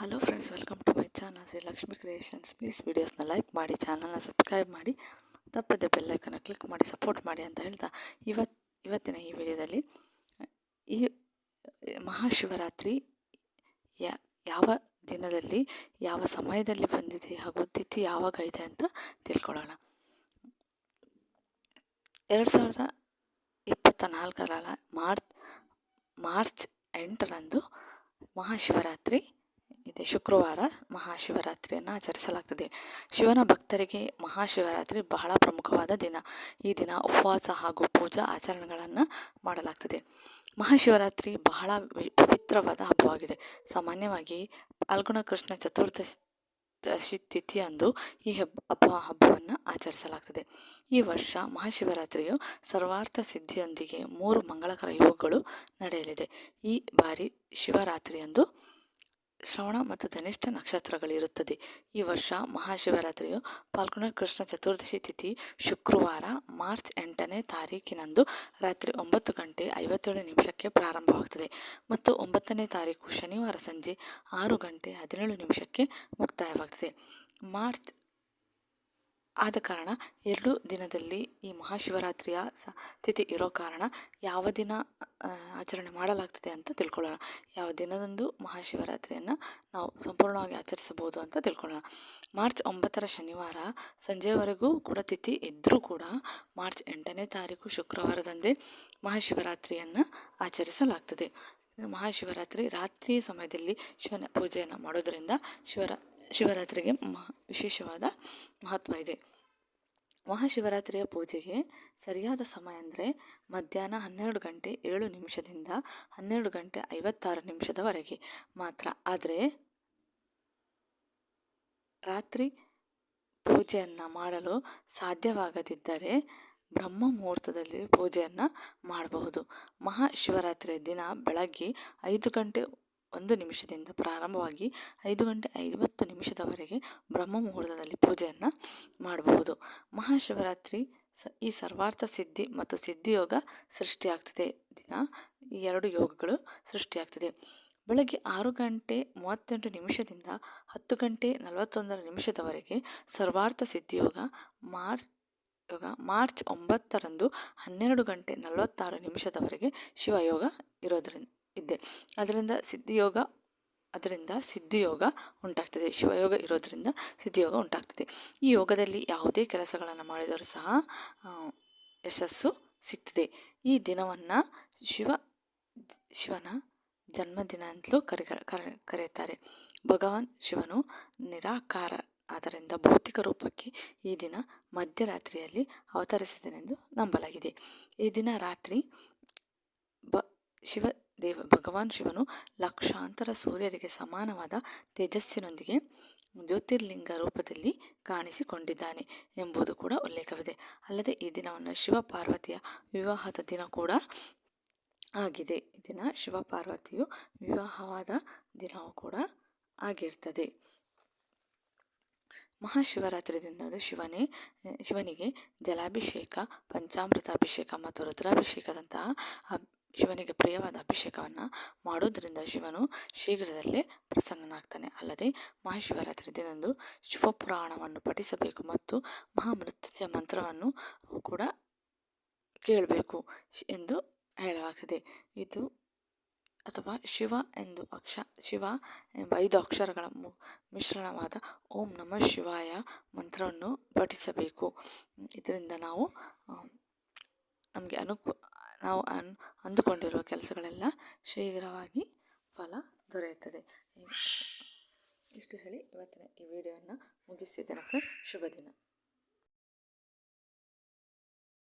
Hello friends welcome to my channel Shri Lakshmi creations please ವೀಡಿಯೋಸ್ನ like ಮಾಡಿ ಚಾನಲ್ನ subscribe ಮಾಡಿ, ತಪ್ಪದೆ ಬೆಲ್ಲೈಕನ್ನು ಕ್ಲಿಕ್ ಮಾಡಿ ಸಪೋರ್ಟ್ ಮಾಡಿ ಅಂತ ಹೇಳ್ತಾ ಇವತ್ತು ಇವತ್ತಿನ ಈ ವಿಡಿಯೋದಲ್ಲಿ, ಈ ಮಹಾಶಿವರಾತ್ರಿ ಯಾವ ದಿನದಲ್ಲಿ, ಯಾವ ಸಮಯದಲ್ಲಿ ಬಂದಿದೆ, ಹಾಗೂ ತಿಥಿ ಯಾವಾಗ ಇದೆ ಅಂತ ತಿಳ್ಕೊಳ್ಳೋಣ. ಎರಡು ಸಾವಿರದ ಇಪ್ಪತ್ತ ನಾಲ್ಕರಲ್ಲ ಮಾರ್ಚ್ ಮಾರ್ಚ್ ಎಂಟರಂದು ಮಹಾಶಿವರಾತ್ರಿ ಇದೆ. ಶುಕ್ರವಾರ ಮಹಾಶಿವರಾತ್ರಿಯನ್ನು ಆಚರಿಸಲಾಗ್ತದೆ. ಶಿವನ ಭಕ್ತರಿಗೆ ಮಹಾಶಿವರಾತ್ರಿ ಬಹಳ ಪ್ರಮುಖವಾದ ದಿನ. ಈ ದಿನ ಉಪವಾಸ ಹಾಗೂ ಪೂಜಾ ಆಚರಣೆಗಳನ್ನು ಮಾಡಲಾಗ್ತದೆ. ಮಹಾಶಿವರಾತ್ರಿ ಬಹಳ ಪವಿತ್ರವಾದ ಹಬ್ಬವಾಗಿದೆ. ಸಾಮಾನ್ಯವಾಗಿ ಅಲ್ಗುಣ ಕೃಷ್ಣ ಚತುರ್ದಶಿ ತಿಥಿಯಂದು ಈ ಹಬ್ಬ, ಹಬ್ಬವನ್ನು ಆಚರಿಸಲಾಗ್ತದೆ. ಈ ವರ್ಷ ಮಹಾಶಿವರಾತ್ರಿಯು ಸರ್ವಾರ್ಥ ಸಿದ್ಧಿಯೊಂದಿಗೆ ಮೂರು ಮಂಗಳಕರ ಯೋಗಗಳು ನಡೆಯಲಿದೆ. ಈ ಬಾರಿ ಶಿವರಾತ್ರಿಯಂದು ಶ್ರವಣ ಮತ್ತು ಧನಿಷ್ಠ ನಕ್ಷತ್ರಗಳಿರುತ್ತದೆ. ಈ ವರ್ಷ ಮಹಾಶಿವರಾತ್ರಿಯು ಪಾಲ್ಗುಣ ಕೃಷ್ಣ ಚತುರ್ದಶಿ ತಿಥಿ ಶುಕ್ರವಾರ, ಮಾರ್ಚ್ ಎಂಟನೇ ತಾರೀಕಿನಂದು ರಾತ್ರಿ ಒಂಬತ್ತು ಗಂಟೆ ಐವತ್ತೇಳು ನಿಮಿಷಕ್ಕೆ ಪ್ರಾರಂಭವಾಗುತ್ತದೆ ಮತ್ತು ಒಂಬತ್ತನೇ ತಾರೀಕು ಶನಿವಾರ ಸಂಜೆ ಆರು ಗಂಟೆ ಹದಿನೇಳು ನಿಮಿಷಕ್ಕೆ ಮುಕ್ತಾಯವಾಗುತ್ತದೆ. ಮಾರ್ಚ್ ಆದ ಕಾರಣ ಎರಡು ದಿನದಲ್ಲಿ ಈ ಮಹಾಶಿವರಾತ್ರಿಯ ಸ ತಿಥಿ ಇರೋ ಕಾರಣ ಯಾವ ದಿನ ಆಚರಣೆ ಮಾಡಲಾಗ್ತದೆ ಅಂತ ತಿಳ್ಕೊಳ್ಳೋಣ. ಯಾವ ದಿನದಂದು ಮಹಾಶಿವರಾತ್ರಿಯನ್ನು ನಾವು ಸಂಪೂರ್ಣವಾಗಿ ಆಚರಿಸಬಹುದು ಅಂತ ತಿಳ್ಕೊಳ್ಳೋಣ. ಮಾರ್ಚ್ ಒಂಬತ್ತರ ಶನಿವಾರ ಸಂಜೆವರೆಗೂ ಕೂಡ ತಿಥಿ ಇದ್ದರೂ ಕೂಡ ಮಾರ್ಚ್ ಎಂಟನೇ ತಾರೀಕು ಶುಕ್ರವಾರದಂದೇ ಮಹಾಶಿವರಾತ್ರಿಯನ್ನು ಆಚರಿಸಲಾಗ್ತದೆ. ಮಹಾಶಿವರಾತ್ರಿ ರಾತ್ರಿ ಸಮಯದಲ್ಲಿ ಶಿವನ ಪೂಜೆಯನ್ನು ಮಾಡೋದರಿಂದ ಶಿವರ ಶಿವರಾತ್ರಿಗೆ ಮಹಾ, ವಿಶೇಷವಾದ ಮಹತ್ವ ಇದೆ. ಮಹಾಶಿವರಾತ್ರಿಯ ಪೂಜೆಗೆ ಸರಿಯಾದ ಸಮಯ ಅಂದರೆ ಮಧ್ಯಾಹ್ನ ಹನ್ನೆರಡು ಗಂಟೆ ಏಳು ನಿಮಿಷದಿಂದ ಹನ್ನೆರಡು ಗಂಟೆ ಐವತ್ತಾರು ನಿಮಿಷದವರೆಗೆ ಮಾತ್ರ. ಆದರೆ ರಾತ್ರಿ ಪೂಜೆಯನ್ನು ಮಾಡಲು ಸಾಧ್ಯವಾಗದಿದ್ದರೆ ಬ್ರಹ್ಮ ಮುಹೂರ್ತದಲ್ಲಿ ಪೂಜೆಯನ್ನು ಮಾಡಬಹುದು. ಮಹಾಶಿವರಾತ್ರಿಯ ದಿನ ಬೆಳಗ್ಗೆ ಐದು ಗಂಟೆ ಒಂದು ನಿಮಿಷದಿಂದ ಪ್ರಾರಂಭವಾಗಿ ಐದು ಗಂಟೆ ಐವತ್ತು ನಿಮಿಷದವರೆಗೆ ಬ್ರಹ್ಮ ಮುಹೂರ್ತದಲ್ಲಿ ಪೂಜೆಯನ್ನು ಮಾಡಬಹುದು. ಮಹಾಶಿವರಾತ್ರಿ ಸ, ಈ ಸರ್ವಾರ್ಥ ಸಿದ್ಧಿ ಮತ್ತು ಸಿದ್ಧಿಯೋಗ ಸೃಷ್ಟಿಯಾಗ್ತದೆ. ದಿನ ಈ ಎರಡು ಯೋಗಗಳು ಸೃಷ್ಟಿಯಾಗ್ತದೆ. ಬೆಳಗ್ಗೆ ಆರು ಗಂಟೆ ಮೂವತ್ತೆಂಟು ನಿಮಿಷದಿಂದ ಹತ್ತು ಗಂಟೆ ನಲವತ್ತೊಂದರ ನಿಮಿಷದವರೆಗೆ ಸರ್ವಾರ್ಥ ಸಿದ್ಧಿಯೋಗ ಮಾರ್ಚ್ ಯೋಗ ಮಾರ್ಚ್ ಒಂಬತ್ತರಂದು ಹನ್ನೆರಡು ಗಂಟೆ ನಲವತ್ತಾರು ನಿಮಿಷದವರೆಗೆ ಶಿವಯೋಗ ಇರೋದ್ರಿಂದ ಇದ್ದೆ. ಅದರಿಂದ ಸಿದ್ಧಿಯೋಗ ಅದರಿಂದ ಸಿದ್ಧಿಯೋಗ ಉಂಟಾಗ್ತದೆ. ಶಿವಯೋಗ ಇರೋದರಿಂದ ಸಿದ್ಧಿಯೋಗ ಉಂಟಾಗ್ತದೆ. ಈ ಯೋಗದಲ್ಲಿ ಯಾವುದೇ ಕೆಲಸಗಳನ್ನು ಮಾಡಿದರೂ ಸಹ ಯಶಸ್ಸು ಸಿಗ್ತದೆ. ಈ ದಿನವನ್ನು ಶಿವ, ಶಿವನ ಜನ್ಮದಿನ ಅಂತಲೂ ಕರೆ ಕರೆ, ಕರೆಯುತ್ತಾರೆ. ಭಗವಾನ್ ಶಿವನು ನಿರಾಕಾರ, ಆದ್ದರಿಂದ ಭೌತಿಕ ರೂಪಕ್ಕೆ ಈ ದಿನ ಮಧ್ಯರಾತ್ರಿಯಲ್ಲಿ ಅವತರಿಸಿದನೆಂದು ನಂಬಲಾಗಿದೆ. ಈ ದಿನ ರಾತ್ರಿ ಬ, ಶಿವ ದೇವ ಭಗವಾನ್ ಶಿವನು ಲಕ್ಷಾಂತರ ಸೂರ್ಯರಿಗೆ ಸಮಾನವಾದ ತೇಜಸ್ಸಿನೊಂದಿಗೆ ಜ್ಯೋತಿರ್ಲಿಂಗ ರೂಪದಲ್ಲಿ ಕಾಣಿಸಿಕೊಂಡಿದ್ದಾನೆ ಎಂಬುದು ಕೂಡ ಉಲ್ಲೇಖವಿದೆ. ಅಲ್ಲದೆ ಈ ದಿನವನ್ನು ಶಿವ ಪಾರ್ವತಿಯ ವಿವಾಹದ ದಿನ ಕೂಡ ಆಗಿದೆ. ಈ ದಿನ ಶಿವ ಪಾರ್ವತಿಯು ವಿವಾಹವಾದ ದಿನವೂ ಕೂಡ ಆಗಿರ್ತದೆ. ಮಹಾಶಿವರಾತ್ರಿ ಶಿವನೇ, ಶಿವನಿಗೆ ಜಲಾಭಿಷೇಕ ಪಂಚಾಮೃತ ಅಭಿಷೇಕ ಮತ್ತು ರುದ್ರಾಭಿಷೇಕದಂತಹ ಶಿವನಿಗೆ ಪ್ರಿಯವಾದ ಅಭಿಷೇಕವನ್ನು ಮಾಡೋದರಿಂದ ಶಿವನು ಶೀಘ್ರದಲ್ಲೇ ಪ್ರಸನ್ನನಾಗ್ತಾನೆ. ಅಲ್ಲದೆ ಮಹಾಶಿವರಾತ್ರಿ ದಿನದಂದು ಶಿವಪುರಾಣವನ್ನು ಪಠಿಸಬೇಕು ಮತ್ತು ಮಹಾಮೃತ್ಯ ಮಂತ್ರವನ್ನು ಕೂಡ ಕೇಳಬೇಕು ಎಂದು ಹೇಳಲಾಗ್ತದೆ. ಇದು ಅಥವಾ ಶಿವ ಎಂದು ಅಕ್ಷ, ಶಿವ ಎಂಬ ಐದು ಅಕ್ಷರಗಳ ಮಿಶ್ರಣವಾದ ಓಂ ನಮಃ ಶಿವಾಯ ಮಂತ್ರವನ್ನು ಪಠಿಸಬೇಕು. ಇದರಿಂದ ನಾವು ನಮಗೆ ಅನುಕೂ ನಾವು ಅನ್, ಅಂದುಕೊಂಡಿರುವ ಕೆಲಸಗಳೆಲ್ಲ ಶೀಘ್ರವಾಗಿ ಫಲ ದೊರೆಯುತ್ತದೆ. ಇಷ್ಟು ಹೇಳಿ ಇವತ್ತಿನ ಈ ವಿಡಿಯೋವನ್ನು ಮುಗಿಸಿದ್ದೇನೆ ಶುಭ ದಿನ